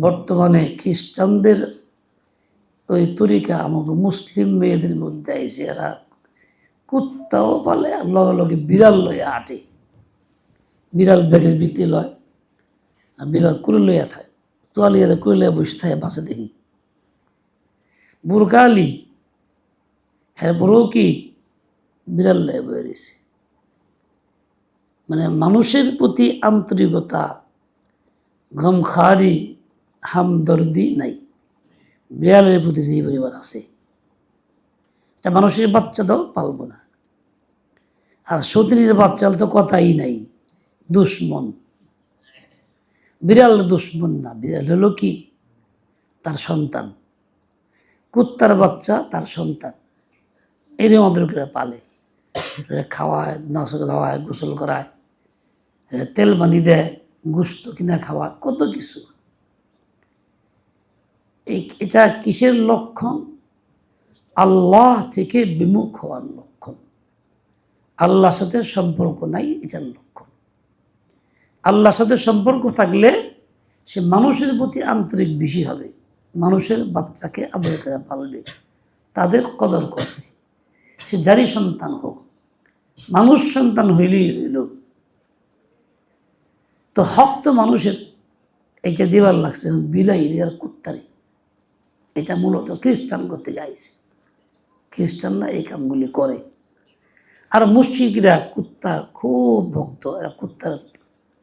বর্তমানে খ্রিস্টানদের ওই তরিকা আমাকে মুসলিম মেয়েদের মধ্যে আইসে এরা কুত্তাও পালে লগে লগে বিড়াল লইয়া আটে বিড়াল ব্যাগের ভিতরে লয় আর বিড়াল কুলে লইয়া থাকে তোয়ালিয়া কুলে লইয়া বসে থাকে বাসে দেখি। বুরকালি হ্যাঁ বড় কি বিড়াল লয়ে বয়ে রয়েছে মানে মানুষের প্রতি আন্তরিকতা গমখারি হামদর্দি নাই। বিড়ালের প্রতি যে পরিবার আছে, এটা মানুষের বাচ্চা তো পালবো না। আর সতীনের বাচ্চা তো কথাই নাই, দুশ্মন। বিড়াল দুশ্মন না, বিড়াল হলো কি? তার সন্তান। কুত্তার বাচ্চা, তার সন্তান। এর আমাদের পালে। খাওয়ায় নাচক খাওয়ায় গোসল করায়। তেল বানি দেয়, গুস্ত কিনা খাওয়া কত কিছু। এটা কিসের লক্ষণ? আল্লাহ থেকে বিমুখ হওয়ার লক্ষণ। আল্লাহর সাথে সম্পর্ক নাই, এটার লক্ষণ। আল্লাহর সাথে সম্পর্ক থাকলে সে মানুষের প্রতি আন্তরিক বেশি হবে। মানুষের বাচ্চাকে আদর করে পালবে, তাদের কদর করবে। সে যারই সন্তান হোক, মানুষ সন্তান হইলেই হইল। তো হক তো মানুষের, এইটা দেবার লাগছে বিলাই আর কুত্তারে। এটা মূলত খ্রিস্টান করতে যাইছে খ্রিস্টানরা এই কামগুলি করে। আর মুসিকরা কুত্তা, খুব ভক্ত। এরা কুত্তার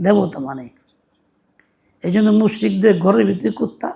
দেবতা মানে। এই জন্য মুশ্রিকদের ঘরের ভিতরে কুত্তা,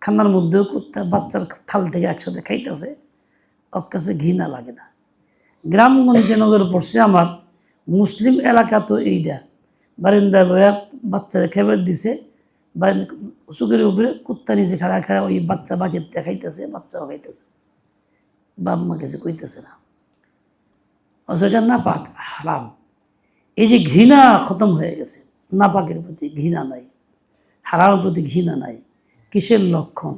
খানার মধ্যেও কুত্তা, বাচ্চার থাল থেকে একসাথে খাইতেছে। ওর কাছে ঘৃণা লাগে না। গ্রামগঞ্জে নজর পড়ছে আমার। মুসলিম এলাকা তো এইটা বারিন্দা বয়া বাচ্চারা খেবার দিছে। চুকের উপরে কুত্তা নিচে খাড়া খাড়া ওই বাচ্চা বাটির দেখাইতেছে, বাচ্চাও খাইতেছে। বাপ মা কিছু কইতেছে না। অথচ এটা না পাক হারাম। এই যে ঘৃণা খতম হয়ে গেছে, নাপাকের প্রতি ঘৃণা নাই, হারামের প্রতি ঘৃণা নাই। কিসের লক্ষণ?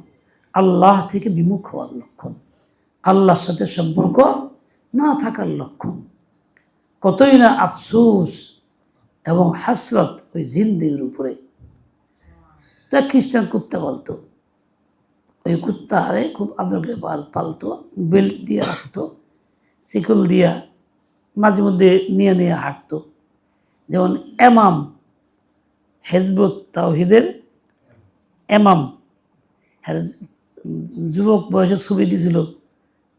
আল্লাহ থেকে বিমুখ হওয়ার লক্ষণ। আল্লাহর সাথে সম্পর্ক না থাকার লক্ষণ। কতই না আফসোস এবং হাসরত ওই জিন্দির উপরে। এক খ্রিস্টান কুত্তা বলতো ওই কুত্তা হারে খুব আদর করে পাল, পালতো, বেল্ট দিয়ে রাখতো, শিকল দিয়া মাঝে মধ্যে নিয়ে নিয়ে হাঁটতো। যেমন এমাম, হেজবত তাওহিদের এমাম। হ্যাঁ যুবক বয়সে ছবি দিছিল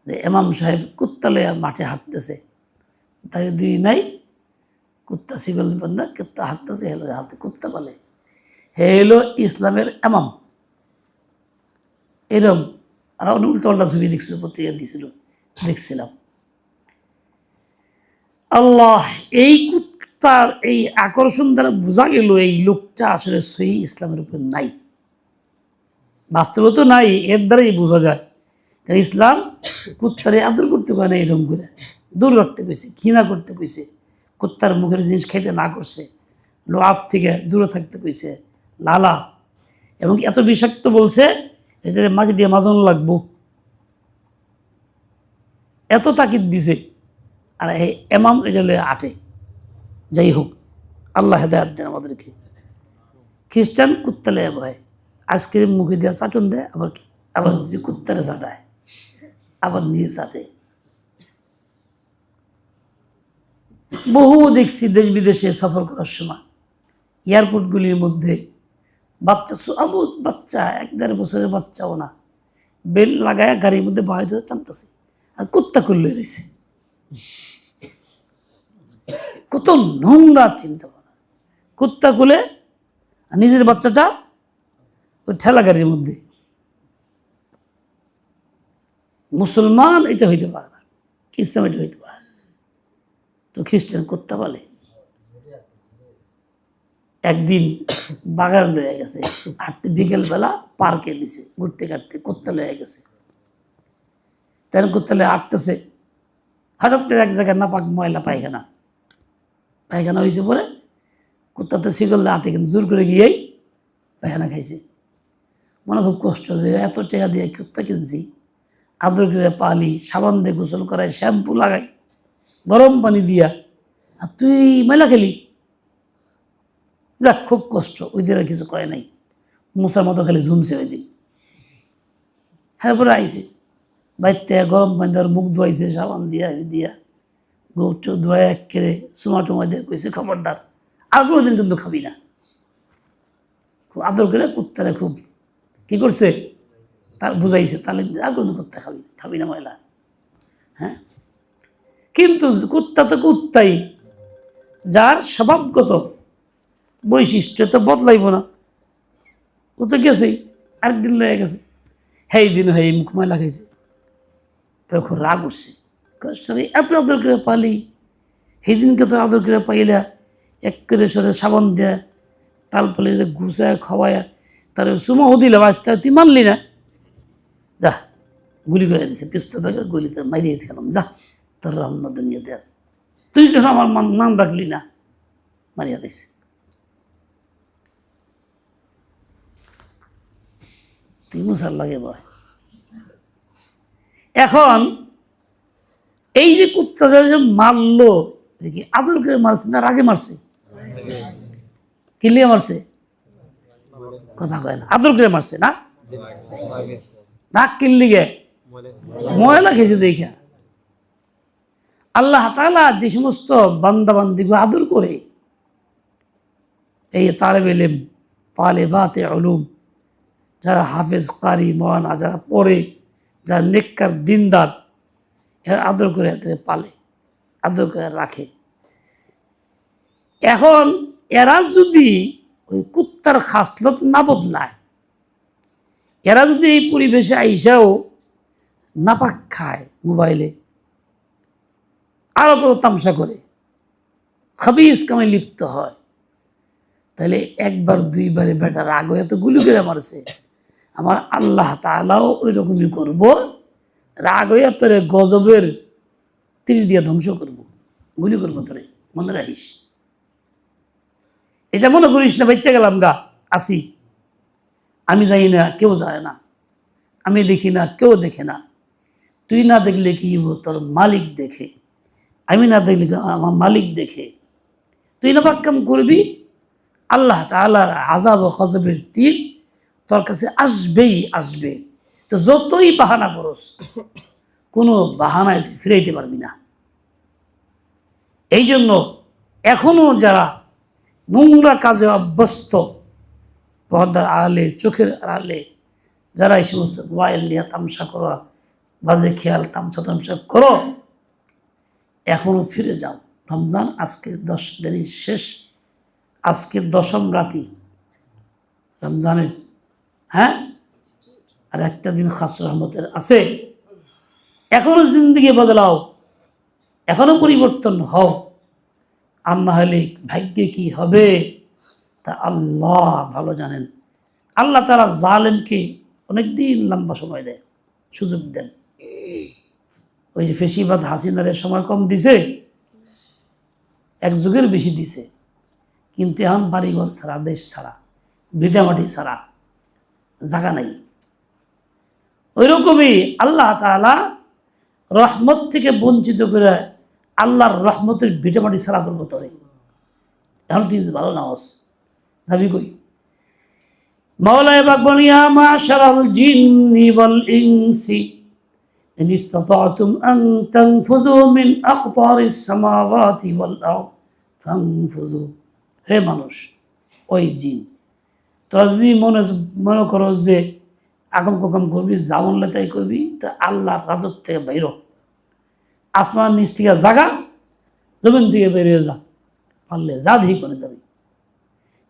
যে এমাম সাহেব কুত্তা লইয়া মাঠে হাঁটতেছে। তাই দুই নাই, কুত্তা, শিকল বান্ধা, কুত্তা হাঁটতেছে, হেলো হাতে কুত্তা পালে। হে হলো ইসলামের এমাম। এরম আর অনেক উল্টোপাল্টা ছবি দেখছিল, পত্রিকা দিছিল, দেখছিলাম। আল্লাহ, এই কুত্তার এই আকর্ষণ দ্বারা বোঝা গেল এই লোকটা আসলে সহি ইসলামের উপর নাই। বাস্তবে তো নাই, এর দ্বারাই বোঝা যায়। কারণ ইসলাম কুত্তারে আদর করতে পারে না এরকম করে। দূর রাখতে কইছে, ঘৃণা করতে কইছে। কুত্তার মুখের জিনিস খাইতে না করছে। লোয়াব থেকে দূরে থাকতে কইছে। লালা। এবং এত বিষাক্ত বলছে? এটা মাঝে দিয়ে মাজন লাগবো। এত তাকিদ দিছে। আর এই এমাম এটা আটে। যাই হোক, আল্লাহ হেদায়াত দেন আমাদেরকে। খ্রিস্টান কুত্তালে ভয়। আইসক্রিম মুখে দেওয়া চাটন দেয়, আবার আবার কুত্তারে চাটায়, আবার নিয়ে চাটে। বহু দেখছি দেশ বিদেশে সফর করার সময়। এয়ারপোর্টগুলির মধ্যে বাচ্চা আবু বাচ্চা, এক দেড় বছরের বাচ্চাও না বেল লাগায় গাড়ির মধ্যে বাড়ি ধরে টানতেছে। আর কুত্তা করলে রয়েছে কত নোংরা চিন্তা ভাবনা কুত্তা খুলে আর নিজের বাচ্চাটা ওই ঠেলা গাড়ির মধ্যে। মুসলমান এটা হইতে পারে না। ইসলাম এটা হইতে পারে। তো খ্রিস্টান কুত্তা বলে একদিন বাগান লয়ে গেছে হাঁটতে বিকেলবেলা পার্কে নিছে, ঘুরতে কাটতে কুত্তা লয়ে গেছে। তেন কুত্তা লয়ে হাঁটতেছে হঠাৎ করে এক জায়গায় না পাক ময়লা পায়খানা। পায়খানা হয়েছে পরে কুত্তা তো শিকল হাতে কিন্তু জোর করে গিয়েই পায়খানা খাইছে। মনে খুব কষ্ট যে এত টাকা দিয়ে কুত্তা কিনছি, আদর করে পালি, সাবান দিয়ে গোসল করাই, শ্যাম্পু লাগাই, গরম পানি দিয়া, আর তুই মেলা খেলি? যাক খুব কষ্ট, ওই দিন আর কিছু কয় নাই। মুসার মতো খালি ঝুমছে ওই দিন। হ্যাঁ পরে আইসে বাইতে গরম পানি দেওয়ার মুখ ধোয়াইছে, সাবান দিয়া দিয়া। গোপ চোখ ধোয়া এক কেড়ে সুমা টুমা দিয়ে কইছে, খবরদার, আর কোনো দিন কিন্তু খাবি না। খুব আদর করে কুত্তারে খুব কি করছে? তার বুঝাইছে দিয়ে আর কোনো কুত্তা খাবি খাবি না ময়লা। হ্যাঁ? কিন্তু কুত্তা তো কুত্তাই, যার স্বভাবগত বৈশিষ্ট্য তো বদলাইব না। ও তো গেছেই, আরেকদিন লয়ে গেছে। হেই দিন হেই মুখ ময়লা খাইছে। এখন রাগ উঠছে। সরে এত আদর করে পালি সেই দিনকে তো আদর করে পাইলা, এক করে সরে সাবান দেয়া, তাল পালে ঘুষায় খাওয়ায়, তার সুমা দিলে বাঁচতে তুই মানলি না? যা, গুলি করে দিছে, পিস্তল ব্যাগের গুলিতে মারিয়ে খেলাম যা, তোর রহমত দুনিয়াতে তুই যখন আমার নাম রাখলি না, মারিয়া দিছে। তুই মুসার লাগে বয়। এখন এই যে কুত্তাটা যে মারলো কি আদর করে মারছে না রাগে মারছে? কিলিয়ে মারছে? কথা কয় না, আদর করে মারছে না? নাক কিনলি গে ময়লা খেয়েছে দেখা। আল্লাহ তালা যে সমস্ত বান্দা বান্দিকে আদর করে, এই তালেব এলেম তালেবাতে আলুম যারা হাফেজ, কারি মরানা যারা পড়ে, যারা নেককার, দিনদার, এরা আদর করে এদের পালে, আদর করে রাখে। এখন এরা যদি ওই কুত্তার খাসলত না বদলায়, এরা যদি এই পরিবেশে আইসাও নাপাক খায় মোবাইলে আরও কোনো তামসা করে, খাবিজ কামে লিপ্ত হয়, তাহলে একবার, দুইবারে বেটা রাগ হয়ে তো গুলি করে মারছে। আমার আল্লাহ তালাও ওই রকমই করব। রাগ হইয়া তোরে গজবের তীর দিয়ে ধ্বংস করব। গুলি করব তোরে, মনে রাখিস? এটা মনে করিস না, বেঁচে গেলাম গা, আসি। আমি যাই না, কেউ যায় না। আমি দেখি না, কেউ দেখে না। তুই না দেখলে কি তোর মালিক দেখে। আমি না দেখলে আমার মালিক দেখে। তুই না বাক্যাম করবি, আল্লাহ তালার আজাব ও খজবের তীর তোর কাছে আসবেই আসবে। তো যতই বাহানা করস, কোনো বাহানায় তুই ফিরাইতে পারবি না। এই জন্য এখনও যারা নোংরা কাজে অভ্যস্ত, পর্দার আড়ালে, চোখের আড়ালে, যারা এই সমস্ত মোবাইল নিয়ে তামসা করা, বাজে খেয়াল, তামসা তামসা করো, এখনও ফিরে যাও। রমজান আজকে দশ দিনের শেষ, আজকে দশম রাতি। রমজানের হ্যাঁ? আর একটা দিন খাস রহমতের আছে। এখনও জিন্দিগি বদলাও, এখনও পরিবর্তন হও। আর না হলে ভাগ্যে কি হবে? তা আল্লাহ ভালো জানেন। আল্লাহ তারা জালেমকে অনেক দিন লম্বা সময় দেয়, সুযোগ দেন। ওই যে ফেসিবাদ হাসিনারের সময় কম দিছে, এক যুগের বেশি দিছে। কিন্তু এখন বাড়িঘর ছাড়া, দেশ ছাড়া, ভিটামাটি ছাড়া। জায়গা নাই ওই রকমই আল্লাহ তালা রহমত থেকে বঞ্চিত করে আল্লাহর রহমতের ভিটামাটি ছাড়া করবো তোরে এখন তুই ভালো না হস যাবি কই মাওলায় বাকবানিয়া মা শারাল জিন্নি ওয়াল ইনসি إن استطعتم أن تنفذوا من أقطار السماوات والأرض فانفذوا হে মানুষ ওই জিন তোরা মনে মনে করো যে আগম ককম করবি, জামন লেতাই করবি, তো আল্লাহর রাজত্ব থেকে বাইর। আসমান নিচ থেকে জাগা, জমিন থেকে বেরিয়ে যা। পারলে যা দিই করে যাবি।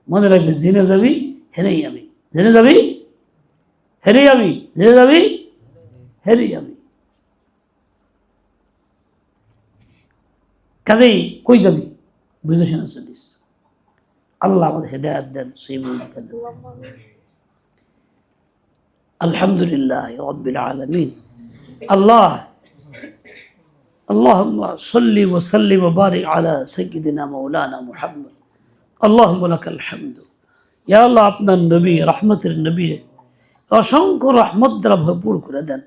মনে রাখবি, জেনে যাবি, হেরেই যাবি। জেনে যাবি? হেরে যাবি? জেনে যাবি? হেরে যাবি। কাজেই কই যাবি? বুঝে শোনা চলিস। আল্লাহ আমাদের হেদায়াত দেন সেই বুঝতে দেন আলহামদুলিল্লাহ রব্বিল আলমিন আল্লাহ اللهم صل وسلم وبارك على سيدنا مولانا محمد اللهم لك الحمد ইয়া আল্লাহ আপনার নবী রহমতের নবী অসংখ্য রহমত দ্বারা ভরপুর করে দেন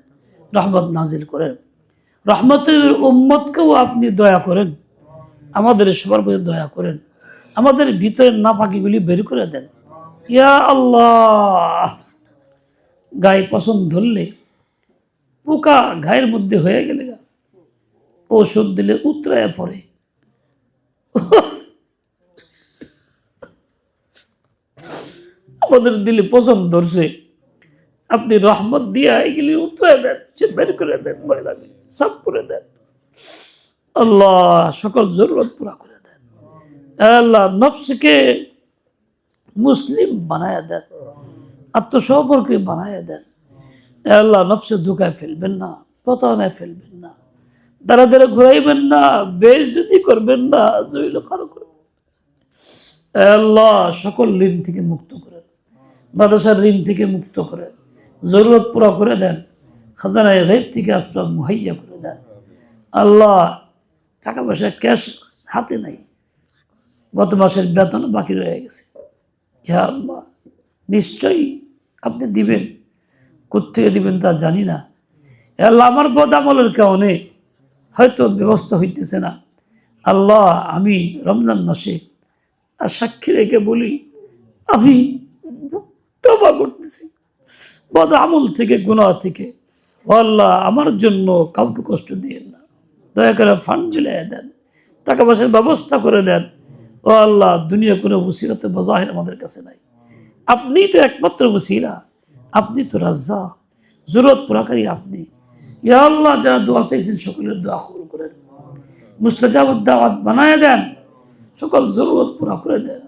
রহমত নাজিল করেন রহমতের উম্মতকেও আপনি দয়া করেন আমাদের সবার প্রতি দয়া করেন আমাদের ভিতরের নাপাকিগুলি বের করে দেন। ইয়া আল্লাহ! গায়ে পছন্দ ধরলে পোকা গায়ের মধ্যে হয়ে গেলে গা। ঔষধ দিলে উতরায় পড়ে। আমাদের দিলে পছন্দ ধরছে। আপনি রহমত দিয়া এগুলি উতরায় দেন, সে বের করে দেন মহিলাকে সাফ করে দেন। আল্লাহ, সকল জরুরত পুরা করে আল্লাহ নফসকে মুসলিম বানায় দেন, আত্মসম্পর্কে বানায় দেন। আল্লাহ নফসে ধোকায় ফেলবেন না, প্রতারণায় ফেলবেন না, দ্বারা দ্বারা ঘুরাইবেন না বেজতি করবেন না জৈল কারও করবেন আল্লাহ সকল ঋণ থেকে মুক্ত করেন, মাদ্রাসার ঋণ থেকে মুক্ত করেন, জরুরত পুরা করে দেন, খাজানায় গাইব থেকে আসলাম মুহাইয়া করে দেন। আল্লাহ টাকা পয়সা ক্যাশ হাতে নাই গত মাসের বেতন বাকি রয়ে গেছে। হ্যাঁ আল্লাহ, নিশ্চয়ই আপনি দিবেন। কোথেকে দিবেন তা জানি না। আল্লাহ, আমার বদ আমলের কারণে হয়তো ব্যবস্থা হইতেছে না। আল্লাহ, আমি রমজান মাসে আর সাক্ষী রেখে বলি, আমি তবা করতেছি। বদ আমল থেকে গুণা থেকে। আল্লাহ, আমার জন্য কাউকে কষ্ট দিয়েন না। দয়া করে ফান্ড মিলিয়ে দেন। টাকা পয়সার ব্যবস্থা করে দেন। ও আল্লাহ, দুনিয়া কোনো বসিরতে বজাহের আমাদের কাছে নাই। আপনি তো একমাত্র বসিরা আপনি তো রাজ্জা জরুরত পুরাকারী আপনি। ইয়া আল্লাহ, যারা দোয়া চাইছেন সকলের দোয়া কবুল করেন। মুস্তাজাবুদ দাওয়াত বানায় দেন, সকল জরুরত পুরা করে দেন।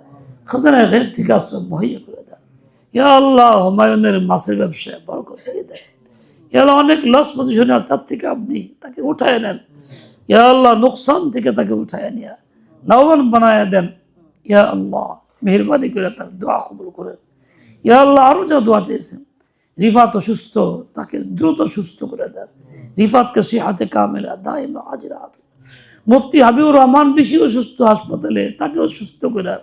খাজানায় গেব থেকে আসবাব মুহৈয়া করে দেন। ইয়া আল্লাহ, হুমায়ুনের মাছের ব্যবসায় বরকত দিয়ে দেন। ইয়া আল্লাহ, অনেক লস পজিশনে আছে, তার থেকে আপনি তাকে উঠায় নেন। ইয়া আল্লাহ, নোকসান থেকে তাকে উঠায় নিয়ে লাভবান বানায় দেন। ইয়া আল্লাহ, মেহরবানি করে তার দোয়া কবুল করেন। ইয়া আল্লাহ আরও যা দোয়া চেয়েছেন। রিফাত অসুস্থ, তাকে দ্রুত সুস্থ করে দেন। রিফাতকে সিহাতে কামেলা, দায়মা হাজিরাত মুফতি হাবিবুর রহমান বেশি অসুস্থ হাসপাতালে, তাকেও সুস্থ করে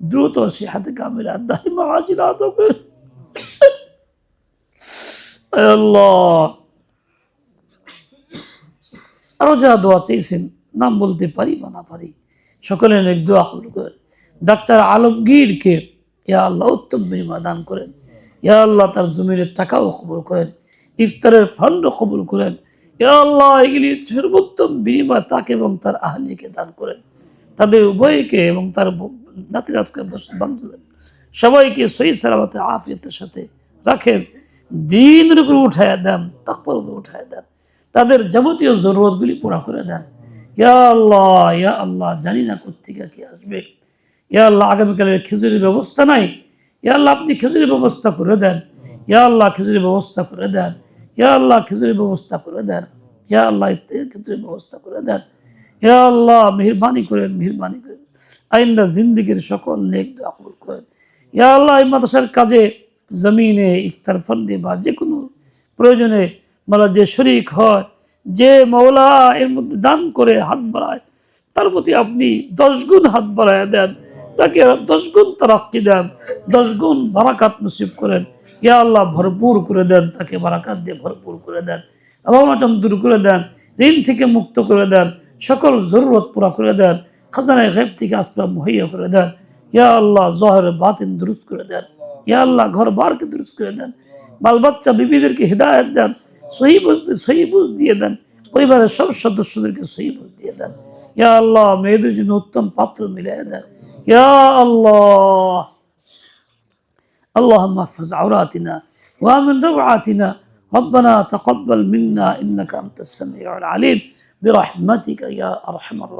দ্রুত সিহাতে কামেলা, দায়মা হাজিরাত করে আল্লাহ। আরও যারা দোয়া চেয়েছেন, নাম বলতে পারি বা না পারি সকলে অনেক দোয়া কবুল করেন। ডাক্তার আলমগীরকে ইয়া আল্লাহ উত্তম বিনিময় দান করেন। ইয়া আল্লাহ তার জমিনের টাকাও কবুল করেন। ইফতারের ফান্ডও কবুল করেন। ইয়া আল্লাহ এগুলি সর্বোত্তম বিনিময় তাকে এবং তার আহলিকে দান করেন। তাদের উভয়কে এবং তার নাতি সবাইকে সহি সালামতে, আফিয়তের সাথে রাখেন। দিনের উপরে উঠায় দেন তাকপর উপরে উঠায় দেন। তাদের যাবতীয় জরুরতগুলি পুরা করে দেন। ইয়া আল্লাহ ইয়া আল্লাহ, জানি না কোথেকে কি আসবে। ইয়া আল্লাহ, আগামীকালের খেজুরির ব্যবস্থা নাই। ইয়া আল্লাহ, আপনি খেজুরির ব্যবস্থা করে দেন। ইয়া আল্লাহ, খেজুরির ব্যবস্থা করে দেন। ইয়া আল্লাহ, খেজুরির ব্যবস্থা করে দেন। ইয়া আল্লাহ খেজুরির ব্যবস্থা করে দেন। ইয়া আল্লাহ, মেহরবানি করেন মেহরবানি করেন। আইন্দা জিন্দিগির সকল নেক দোয়া কবুল করেন। ইয়া আল্লাহ, এই মাদ্রাসার কাজে জমিনে, ইফতার ফান্ডে বা যে কোনো প্রয়োজনে মালা যে শরিক হয় যে মৌলা এর মধ্যে দান করে হাত বাড়ায়, তার প্রতি আপনি দশ গুণ হাত বাড়ায় দেন, তাকে দশ গুণ তারাক্কি দেন, দশ গুণ বারাকাত নসিব করেন। ইয়া আল্লাহ, ভরপুর করে দেন, তাকে বারাকাত দিয়ে ভরপুর করে দেন। অভাবনাটন দূর করে দেন, ঋণ থেকে মুক্ত করে দেন, সকল জরুরত পুরা করে দেন, খাজানায় গেব থেকে আসলাম মুহৈয়া করে দেন। ইয়া আল্লাহ, জহর বাতিন দুরুস্ত করে দেন। ইয়া আল্লাহ, ঘর বারকে দুরুস্ত করে দেন। বাল বাচ্চা বিবিদেরকে হৃদায়ত দেন। সহি বুঝতে সহি বুঝ দিয়ে দেন পরিবারের সব সদস্যদেরকে সহি বুঝ দিয়ে দেন ইয়া আল্লাহ মেয়েদের জন্য উত্তম পাত্র মিলিয়ে দেন ইয়া আল্লাহ اللهم احفظ عوراتنا وامن روعاتنا ربنا تقبل منا انك انت السميع العليم برحمتك يا ارحم الراحمين